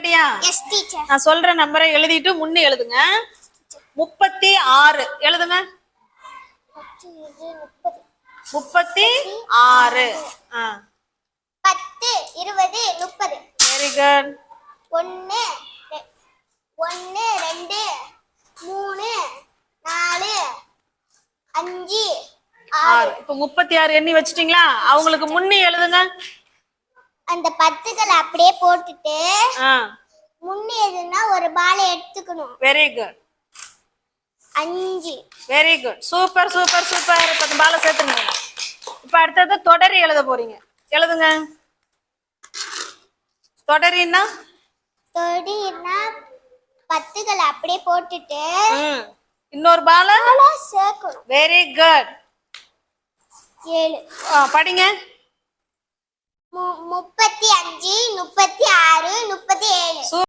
Teacher நான் சொல்ற நம்பரை எழுதிட்டு முன்னே எழுதுங்க. முப்பத்தி ஆறு. எழுதுங்க. முப்பது முப்பத்தி ஆறு. பத்து இருபது முப்பது. வெரி குட் ஒன்று ஒன்று ரெண்டு மூணு நாலு அஞ்சு ஆறு. இப்ப முப்பத்தி ஆறு எண்ணி வச்சிட்டீங்களா? அவங்களுக்கு முன்னே எழுதுங்க. அந்த பத்துக்களை அப்படியே போட்டுட்டு முன்னே எதுனா ஒரு பாலை எடுத்துக்கணும். வெரி குட் அஞ்சு. Very good super super super இந்த பாலை சேர்த்துருங்க. இப்ப அடுத்தது தொடரி எழுத போறீங்க. எழுதுங்க. தொடரின்னா? தொடினா பத்துக்களை அப்படியே போட்டுட்டு. இன்னொரு பாலை சேர்க்கணும். வெரி குட் ஏழு. படிங்க.